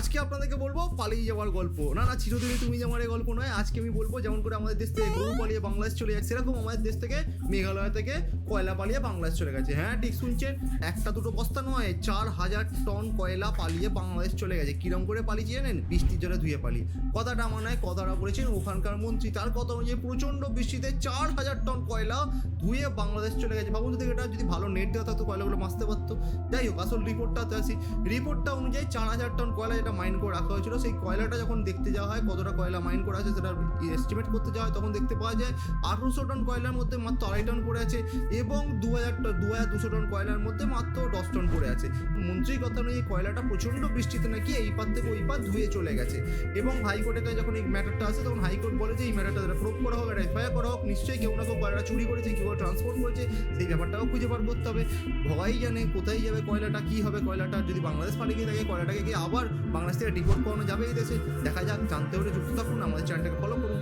আজকে আপনাদেরকে বলব পালিয়ে যাওয়ার গল্প। না না, চিরদিনই তুমি যাওয়ার গল্প নয়, আজকে আমি বলব যেমন করে আমাদের দেশ থেকে গরু পালিয়ে বাংলাদেশ চলে যাচ্ছে সেরকম আমাদের দেশ থেকে মেঘালয় থেকে কয়লা পালিয়ে বাংলাদেশ চলে গেছে। হ্যাঁ ঠিক শুনছেন? একটা দুটো বস্তা নয়, চার হাজার টন কয়লা পালিয়ে বাংলাদেশ চলে গেছে। কিরম করে পালিয়ে জানেন? বৃষ্টির জলে ধুয়ে পালিয়ে। কথাটা আমার নয়, কথাটা বলেছেন ওখানকার মন্ত্রী। তার কথা অনুযায়ী প্রচণ্ড বৃষ্টিতে চার হাজার টন কয়লা ধুয়ে বাংলাদেশ চলে গেছে। ভাবুন যদি এটা যদি ভালো নেট দেওয়া থাকতো, কয়লাগুলো মাসতে পারতো। যাই হোক, আসল রিপোর্টটা তো আসি রিপোর্টটা অনুযায়ী চার হাজার টন কয়লা যেটা মাইন করে রাখা হয়েছিল, সেই কয়লাটা যখন দেখতে যাওয়া হয়, কতটা কয়লা মাইন করা আছে সেটা এস্টিমেট করতে যাওয়া হয়, তখন দেখতে পাওয়া যায় আঠারোশো টন কয়লার মধ্যে মাত্র আড়াই টন পড়ে আছে এবং দু হাজার দু হাজার দুশো টন কয়লার মধ্যে মাত্র দশ টন পড়ে আছে। মন্ত্রীর কথা অনুযায়ী কয়লাটা প্রচণ্ড বৃষ্টিতে নাকি এই পার থেকে ওই পার ধুয়ে চলে গেছে। এবং হাইকোর্টের কাছে যখন এই ম্যাটারটা আসে, তখন হাইকোর্ট বলে যে, এই ম্যাটারটা প্রুভ করা হোক, একটা এফআইআর করা হোক, নিশ্চয়ই কেউ না কেউ কয়লাটা চুরি করেছে, কেউ ট্রান্সপোর্ট করেছে, সেই ব্যাপারটাও খুঁজে বার করতে হবে। ভগাই জানে কোথায় যাবে কয়লাটা, কি হবে কয়লাটা, যদি বাংলাদেশ পালিয়ে গিয়ে থাকে, কয়লাটাকে কি আবার বাংলাদেশ থেকে ডিপোর্ট করানো যাবে এই দেশে। দেখা যাক, জানতে হলে যুক্ত থাকুন, আমাদের চ্যানেলটাকে ফলো করুন।